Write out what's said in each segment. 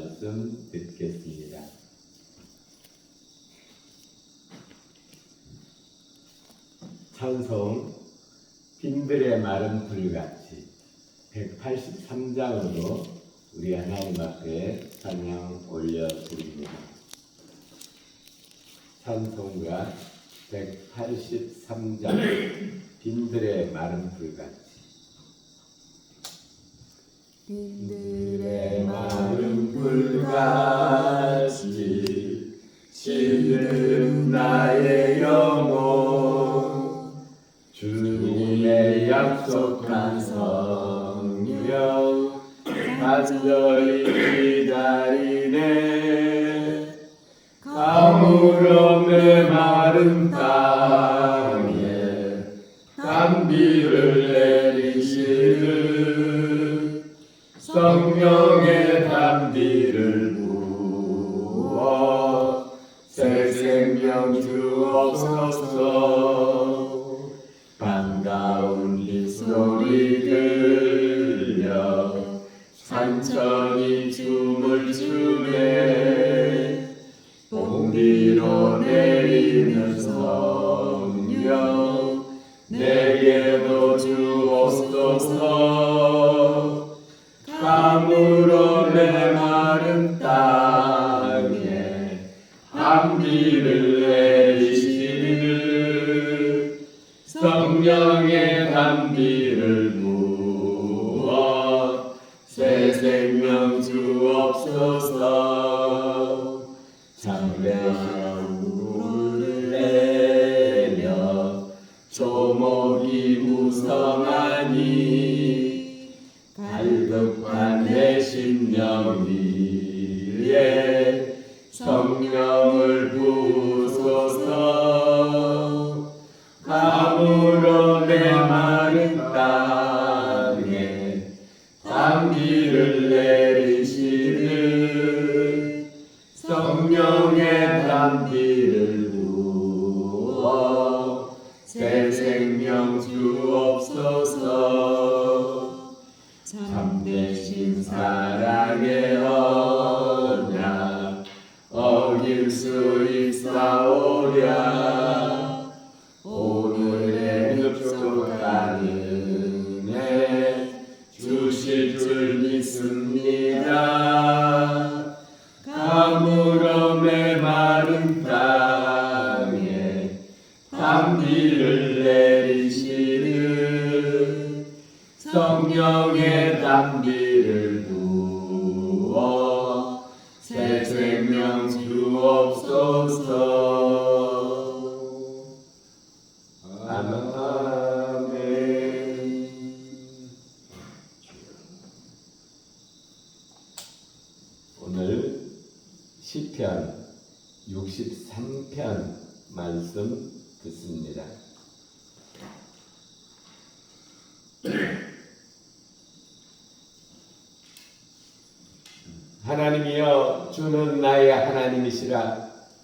말씀 듣겠습니다. 찬송 빈들의 마른 불같이 183장으로 우리 하나님 앞에 찬양 올려드립니다. 찬송가 183장 빈들의 마른 불같이 빈들의 마른 불같이 시든 나의 영혼. 주님의 약속한 성령. 간절히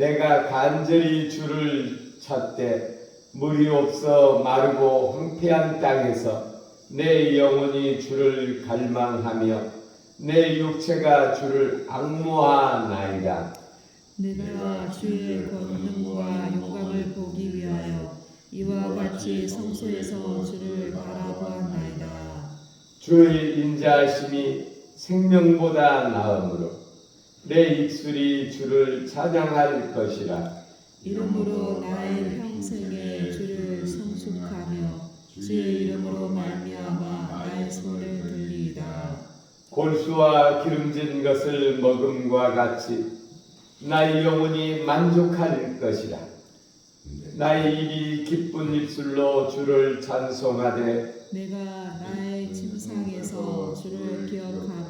내가 간절히 주를 찾되 물이 없어 마르고 황폐한 땅에서 내 영혼이 주를 갈망하며 내 육체가 주를 악무하나이다 내가 주의 권능과 영광을 보기 위하여 이와 같이 성소에서 주를 바라보았나이다. 주의 인자하심이 생명보다 나음으로 내 입술이 주를 찬양할 것이라 이름으로 나의 평생에 주를 성숙하며 주의 이름으로 말미암아 나의 손을 들리이다. 골수와 기름진 것을 먹음과 같이 나의 영혼이 만족할 것이라 나의 입이 기쁜 입술로 주를 찬송하되 내가 나의 침상에서 주를 기억하며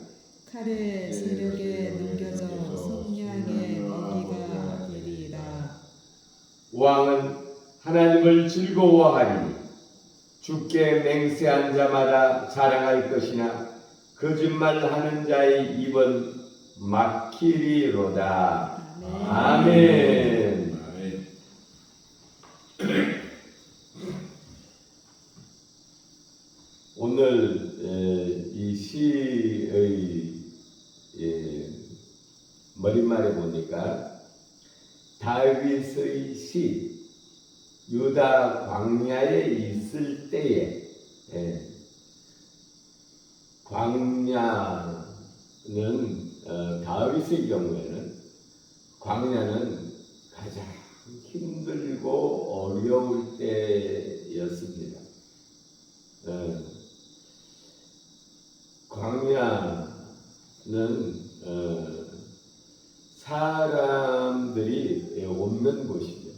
칼의 세력에 넘겨져 성량의 먹이가 되리이다. 왕은 하나님을 즐거워하리니 주께 맹세한 자마다 자랑할 것이나 거짓말하는 자의 입은 막히리로다. 아멘. 아멘. 오늘 에, 이 시의 예, 머릿말에 보니까 다윗의 시 유다 광야에 있을 때에 예, 광야는 어, 다윗의 경우에는 광야는 가장 힘들고 어려울 때였습니다. 어, 광야는 어, 사람들이 없는 곳이죠.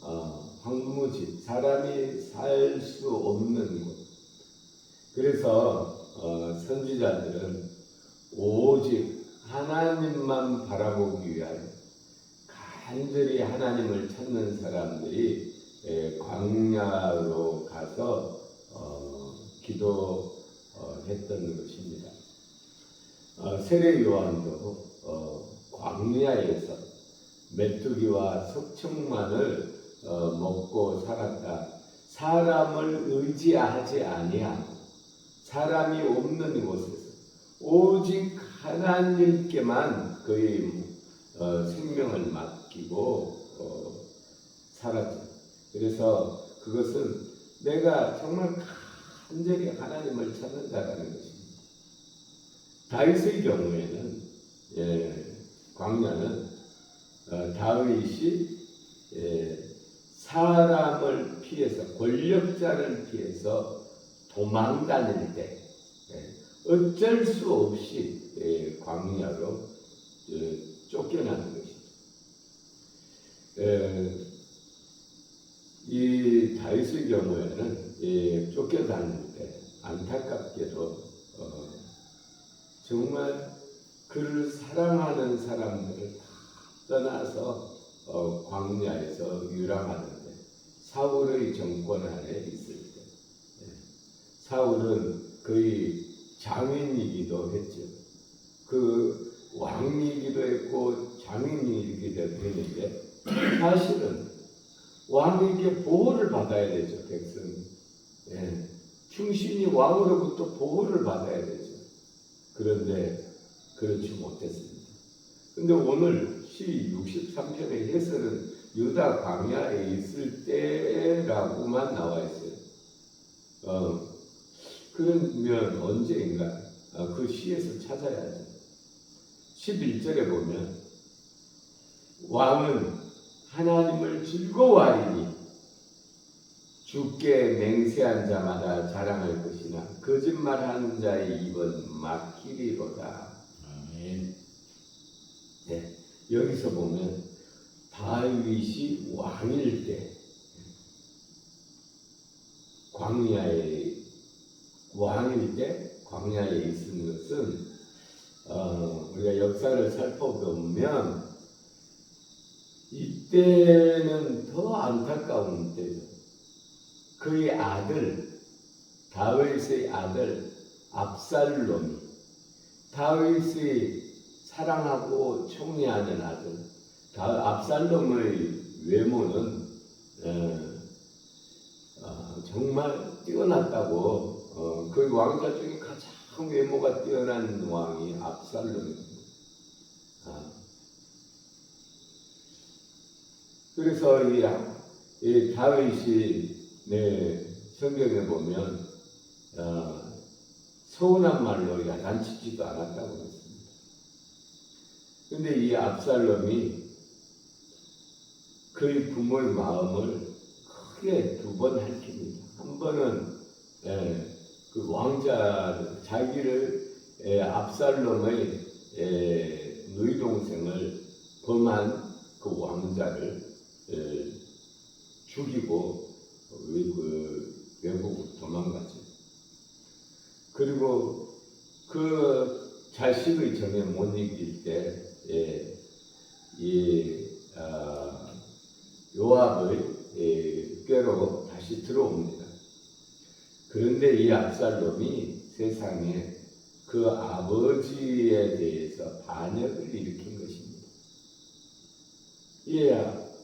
어, 황무지 사람이 살 수 없는 곳. 그래서 어, 선지자들은 오직 하나님만 바라보기 위하여 간절히 하나님을 찾는 사람들이 에, 광야로 가서 어, 기도했던 것입니다. 어, 세례 요한도 어, 광야에서 메뚜기와 석청만을 어, 먹고 살았다. 사람을 의지하지 아니하고 사람이 없는 곳에서 오직 하나님께만 그의 어, 생명을 맡기고 어, 살았죠. 그래서 그것은 내가 정말 간절히 하나님을 찾는다라는 것입니다. 다윗의 경우에는 예, 광야는 어, 다윗이 예, 사람을 피해서 권력자를 피해서 도망 다닐 때 예, 어쩔 수 없이 예, 광야로 예, 쫓겨나는 것이죠. 예, 이 다윗의 경우에는 예, 쫓겨다닐 때 안타깝게도 어, 정말 그를 사랑하는 사람들을 다 떠나서 어, 광야에서 유랑하는데 사울의 정권 아래 있을 때 예, 사울은 그의 장인이기도 했죠. 그 왕이기도 했고 장인이기도 했는데 사실은 왕에게 보호를 받아야 되죠 백성이. 예, 충신이 왕으로부터 보호를 받아야 되죠. 그런데 그렇지 못했습니다. 근데 오늘 시 63편의 해설은 유다 광야에 있을 때라고만 나와 있어요. 어, 그러면 언제인가 어, 그 시에서 찾아야죠. 11절에 보면 왕은 하나님을 즐거워하리니 주께 맹세한 자마다 자랑할 것이나 거짓말하는 자의 입은 막히리로다. 아멘. 네, 여기서 보면 다윗이 왕일 때 광야에 왕일 때 광야에 있는 것은 어, 우리가 역사를 살펴보면 이때는 더 안타까운 때죠. 그의 아들 다윗의 아들 압살롬이 다윗의 사랑하고 총애하는 아들 다 압살롬의 외모는 어, 어, 정말 뛰어났다고 어, 그 왕자 중에 가장 외모가 뛰어난 왕이 압살롬입니다. 아. 그래서 이, 이 다윗이 네, 성경에 보면 어, 서운한 말로 야단치지도 않았다고 했습니다. 근데 이 압살롬이 그의 부모의 마음을 크게 두 번 핥힙니다. 한 번은 예, 그 왕자 자기를 예, 압살롬의 예, 누이 동생을 범한 그 왕자를 예, 죽이고 외, 그 외국으로 도망갔죠. 그리고 그 자식의 정에 못 이길 때, 예, 이 아, 요압의 예, 꾀로 다시 들어옵니다. 그런데 이 압살롬이 세상에 그 아버지에 대해서 반역을 일으킨 것입니다. 이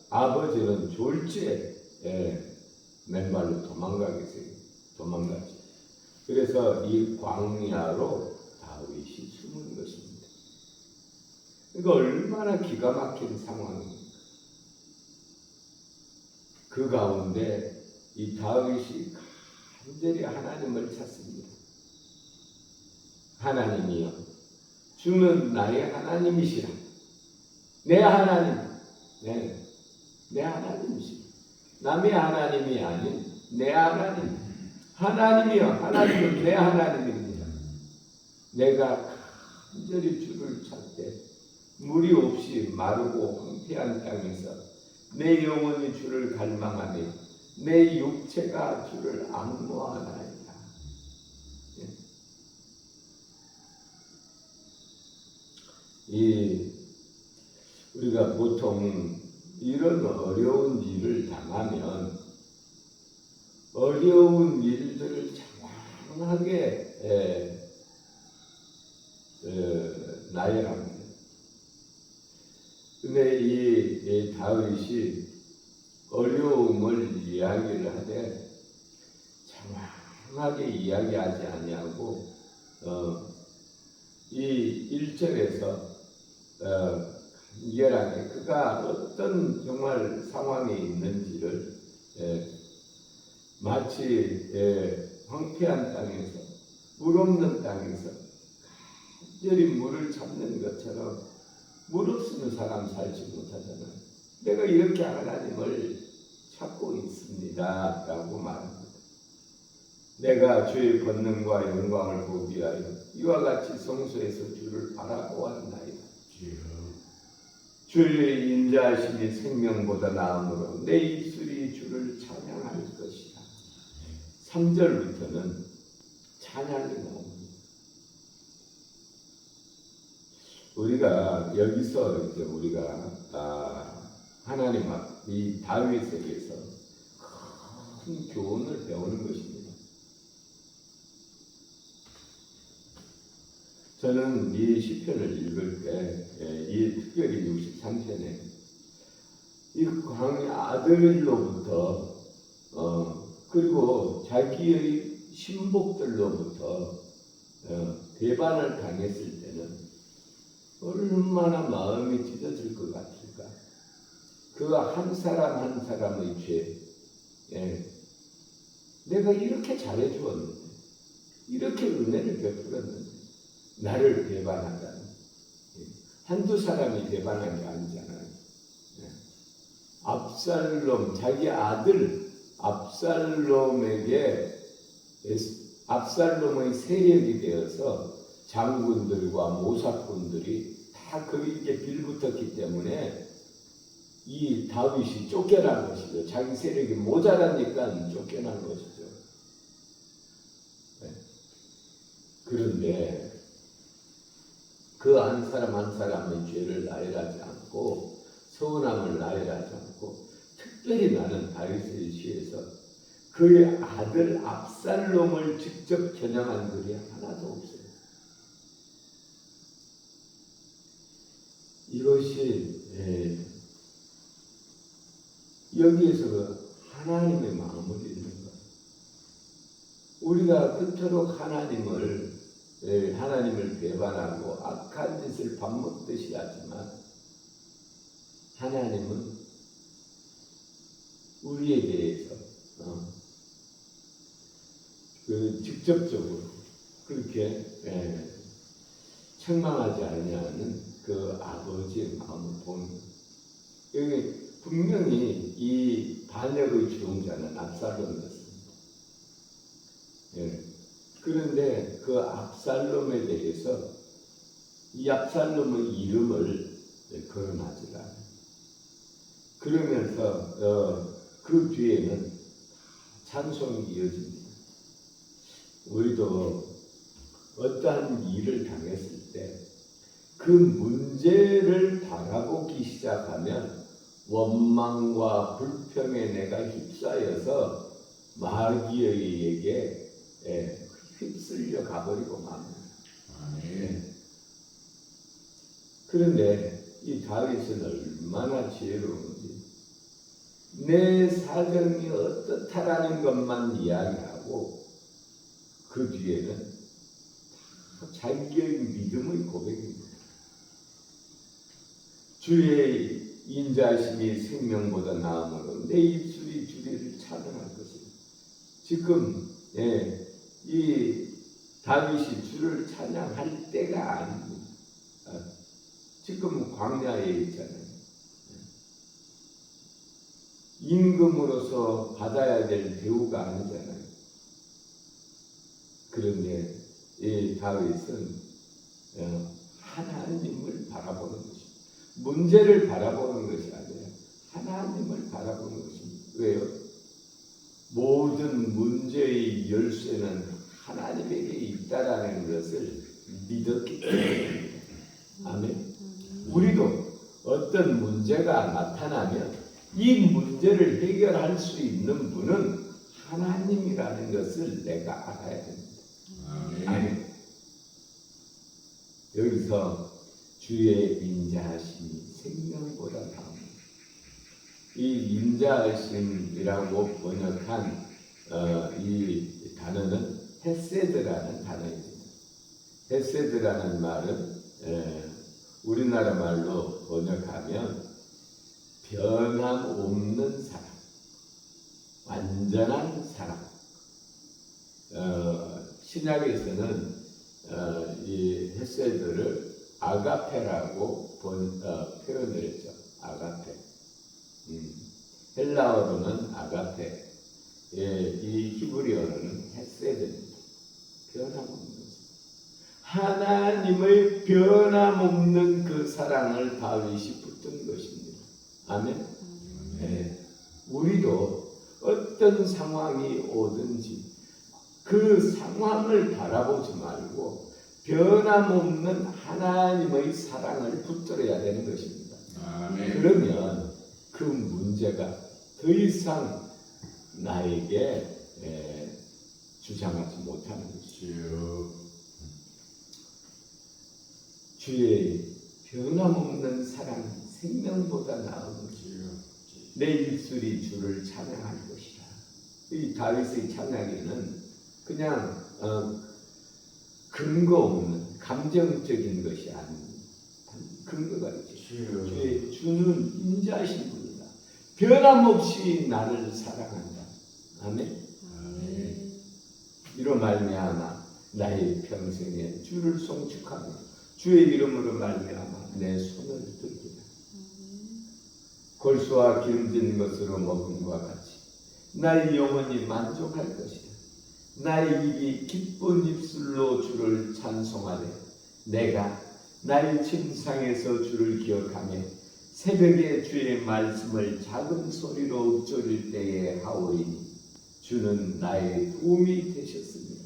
아버지는 졸지에 예, 맨발로 도망가겠어요. 도망가지. 그래서 이 광야로 다윗이 숨은 것입니다. 그러니까 얼마나 기가 막힌 상황입니까? 그 가운데 이 다윗이 간절히 하나님을 찾습니다. 하나님이여, 주는 나의 하나님이시라. 내 하나님, 네, 내 하나님이시라. 남의 하나님이 아닌 내 하나님. 하나님이여, 하나님은 내 하나님입니다. 내가 간절히 주를 찾되 물이 없이 마르고 황폐한 땅에서 내 영혼이 주를 갈망하며 내 육체가 주를 악모하나이다. 예. 이 우리가 보통 이런 어려운 일을 당하면 어려운 일들을 장황하게 에, 에, 나열합니다. 근데 이, 이 다윗이 어려움을 이야기를 하되 장황하게 이야기하지 아니하고 어, 이 1절에서 어, 간결하게 그가 어떤 정말 상황에 있는지를 예, 마치 예, 황폐한 땅에서 물 없는 땅에서 간절히 물을 찾는 것처럼 물 없으면 사람 살지 못하잖아요. 내가 이렇게 하나님을 찾고 있습니다. 라고 말합니다. 내가 주의 권능과 영광을 보기 위하여 이와 같이 성소에서 주를 바라보았나이다. 주의 인자하심이 생명보다 나음으로 내 입술이 주를 찬양할 것이다. 3절부터는 찬양이. 우리가 여기서 이제 우리가 아, 하나님 앞 이 다윗에게서 큰 교훈을 배우는 것입니다. 저는 이 시편을 읽을 때, 예, 이 특별히 63편에 이 광야 아들로부터 어, 그리고 자기의 신복들로부터 어, 배반을 당했을 때는 얼마나 마음이 찢어질 것 같을까? 그 한 사람 한 사람의 죄, 예. 내가 이렇게 잘해주었는데, 이렇게 은혜를 베풀었는데, 나를 배반한다는. 예. 한두 사람이 배반한 게 아니잖아요. 예. 압살롬, 자기 아들 압살롬에게 압살롬의 세력이 되어서 장군들과 모사꾼들이 다 거기에 빌붙었기 때문에 이 다윗이 쫓겨난 것이죠. 자기 세력이 모자라니까 쫓겨난 것이죠. 네. 그런데 그 한 사람 한 사람의 죄를 나열하지 않고 서운함을 나열하지 않고 특별히 나는 다윗의 시에서 그의 아들 압살롬을 직접 겨냥한 글이 하나도 없어요. 이것이 예, 여기에서 그 하나님의 마음을 읽는 거예요. 우리가 그토록 하나님을 예, 하나님을 배반하고 악한 짓을 밥 먹듯이 하지만 하나님은 우리에 대해서 어, 그 직접적으로 그렇게 예, 책망하지 아니하는 그 아버지의 마음을 보는 여기 분명히 이 반역의 주동자는 압살롬이었습니다. 예. 그런데 그 압살롬에 대해서 이 압살롬의 이름을 거론하지 않아요. 그러면서 어, 그 뒤에는 찬송이 이어집니다. 우리도 어떠한 일을 당했을 때때그 문제를 바라보기 시작하면 원망과 불평에 내가 휩싸여서 마귀에게 예, 휩쓸려 가버리고 맙니다. 아멘. 그런데 이 다윗은 얼마나 지혜로운지 내 사정이 어떻다라는 것만 이야기하고 그 뒤에는 다 자기의 믿음의 고백입니다. 주의 인자심이 생명보다 나음으로 내 입술이 주를 찬양할 것이다. 지금 예, 이 다윗이 주를 찬양할 때가 아닙니다. 아, 지금 광야에 있잖아요. 임금으로서 받아야 될 대우가 아니잖아요. 그런데 이 다윗은 어, 하나님을 바라보는 것입니다. 문제를 바라보는 것이 아니라 하나님을 바라보는 것입니다. 왜요? 모든 문제의 열쇠는 하나님에게 있다라는 것을 믿었기 때문입니다. 아멘. 우리도 어떤 문제가 나타나면 이 문제를 해결할 수 있는 분은 하나님이라는 것을 내가 알아야 됩니다. 아멘. 아멘. 여기서 주의 인자하심이 생명보다 나옵니다. 이 인자하심이라고 번역한 어, 이 단어는 헤세드라는 단어입니다. 헤세드라는 말은 에, 우리나라 말로 번역하면 변함없는 사랑, 완전한 사랑. 어, 신약에서는 어, 이 헤세드를 아가페라고 번, 어, 표현을 했죠. 아가페. 음. 헬라어로는 아가페. 예, 이 히브리어로는 헤세드입니다. 변함없는. 하나님의 변함없는 그 사랑을 다윗이 붙든 것입니다. 아멘. 네. 우리도 어떤 상황이 오든지 그 상황을 바라보지 말고 변함없는 하나님의 사랑을 붙들어야 되는 것입니다. 아멘. 그러면 그 문제가 더 이상 나에게 에, 주장하지 못하는. 주여. 주의 변함없는 사랑이 생명보다 나은 것이요. 주여. 내 입술이 주를 찬양할 것이라. 이 다윗의 찬양에는 그냥 어, 근거 없는 감정적인 것이 아닙니다. 근거가 있죠. 주의 주는 인자하신 분이다. 변함없이 나를 사랑한다. 아멘. 아멘. 이로 말미암아 나의 평생에 주를 송축하며 주의 이름으로 말미암아 내 손을 들기다. 골수와 기름진 것으로 먹음과 같이 나의 영혼이 만족할 것이다. 나의 입이 기쁜 입술로 주를 찬송하되 내가 나의 침상에서 주를 기억하며 새벽에 주의 말씀을 작은 소리로 읊조릴 때에 하오이니 주는 나의 도움이 되셨습니다.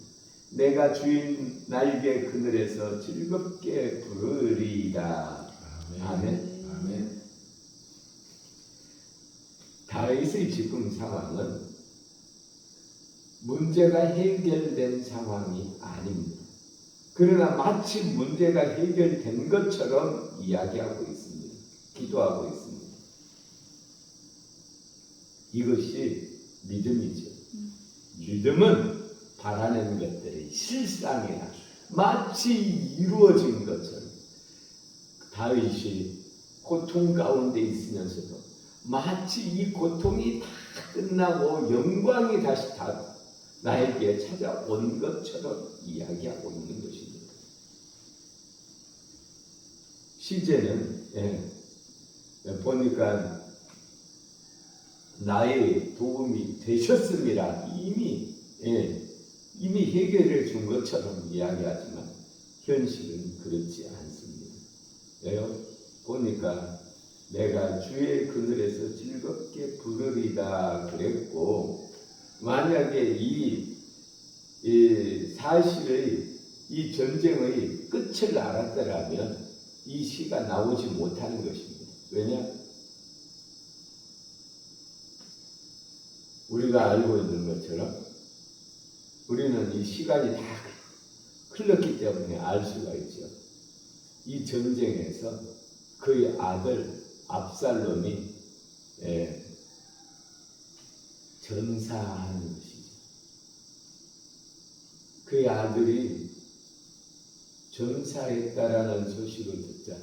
내가 주인 날개 그늘에서 즐겁게 부르리이다. 아멘. 아멘. 다윗의 지금 상황은 문제가 해결된 상황이 아닙니다. 그러나 마치 문제가 해결된 것처럼 이야기하고 있습니다. 기도하고 있습니다. 이것이 믿음이죠. 믿음은 바라는 것들이 실상이나 마치 이루어진 것처럼 다윗이 고통 가운데 있으면서도 마치 이 고통이 다 끝나고 영광이 다시 다 나에게 찾아온 것처럼 이야기하고 있는 것입니다. 시제는 예, 보니까 나의 도움이 되셨습니다. 이미 예, 이미 해결해 준 것처럼 이야기하지만 현실은 그렇지 않습니다. 왜요? 보니까 내가 주의 그늘에서 즐겁게 부르리다 그랬고 만약에 이, 이 사실의 이 전쟁의 끝을 알았더라면 이 시가 나오지 못하는 것입니다. 왜냐? 우리가 알고 있는 것처럼 우리는 이 시간이 다 흘렀기 때문에 알 수가 있죠. 이 전쟁에서 그의 아들 압살롬이 예, 전사하는 것이죠. 그의 아들이 전사했다라는 소식을 듣자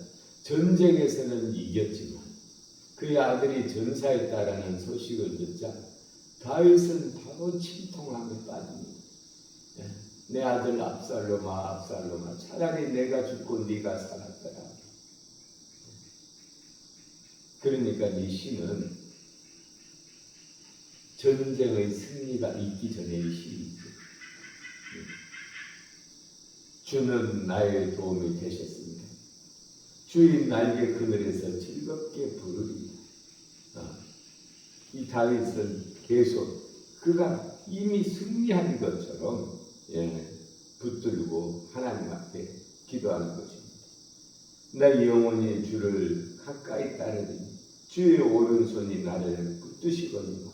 전쟁에서는 이겼지만 그의 아들이 전사했다라는 소식을 듣자 다윗은 바로 침통함에 빠집니다. 예, 내 아들 압살롬아 압살롬아 차라리 내가 죽고 네가 살았더라. 그러니까 이 시는 전쟁의 승리가 있기 전에 이 시이죠. 주는 나의 도움이 되셨습니다. 주인 날개 그늘에서 즐겁게 부르리다. 아, 이 다윗은 계속 그가 이미 승리한 것처럼 예, 붙들고 하나님 앞에 기도하는 것입니다. 내 영혼이 주를 가까이 따르니 주의 오른손이 나를 붙드시거니와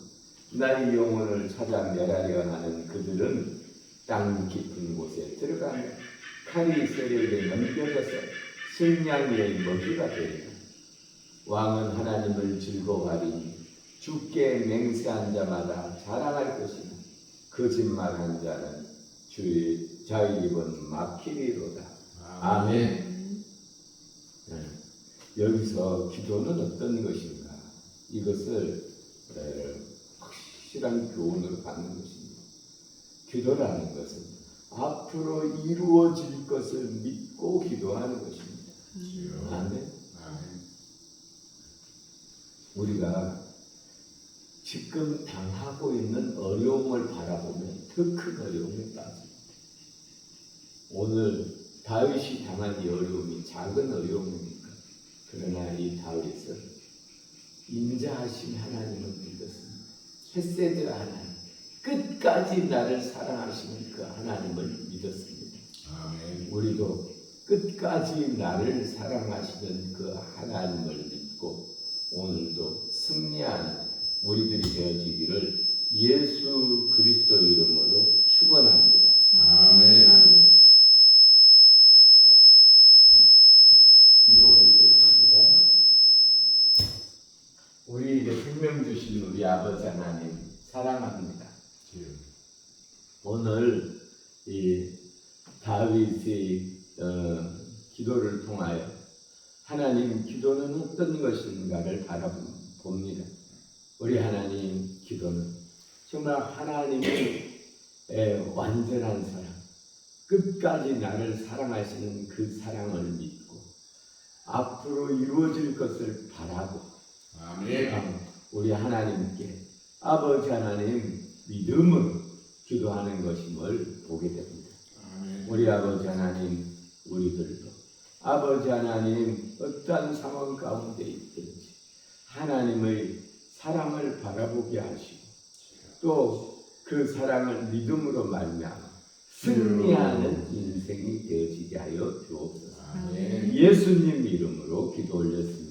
나의 영혼을 찾아 멸하려 하는 그들은 땅 깊은 곳에 들어가며 칼이 세력에 넘겨져서 승냥이의 먹이가 되리라. 왕은 하나님을 즐거워하리니 주께 맹세한 자마다 자랑할 것이나 거짓말한 자는 주의 자의 입은 막히리로다. 아멘. 네. 여기서 기도는 어떤 것인가? 이것을 에, 확실한 교훈으로 받는 것입니다. 기도라는 것은 앞으로 이루어질 것을 믿고 기도하는 것입니다. 아멘. 아멘. 우리가 지금 당하고 있는 어려움을 바라보면 더 큰 어려움에 빠집니다. 오늘 다윗이 당한 이 어려움이 작은 어려움입니까? 그러나 이 다윗은 인자하신 하나님을 믿었습니다. 헤세드 하나님, 끝까지 나를 사랑하시는 그 하나님을 믿었습니다. 아멘. 우리도 끝까지 나를 사랑하시는 그 하나님을 믿고 오늘도 승리하는 우리들이 되어지기를 예수 그리스도 이름으로 축원합니다. 아멘. 아멘. 기도하겠습니다. 우리에게 생명 주신 우리 아버지 하나님 사랑합니다. 오늘 이 다윗의 어, 기도를 통하여 하나님 기도는 어떤 것인가를 바라봅니다. 우리 하나님 기도는 정말 하나님의 에, 완전한 사랑, 끝까지 나를 사랑하시는 그 사랑을 믿고 앞으로 이루어질 것을 바라고 아멘. 아, 우리 하나님께 아버지 하나님 믿음으로 기도하는 것임을 보게 됩니다. 우리 아버지 하나님 우리들도 아버지 하나님 어떠한 상황 가운데 있든지 하나님의 사랑을 바라보게 하시고 또 그 사랑을 믿음으로 말미암아 승리하는 인생이 되어지게 하여 주옵소서. 예수님 이름으로 기도 올렸습니다.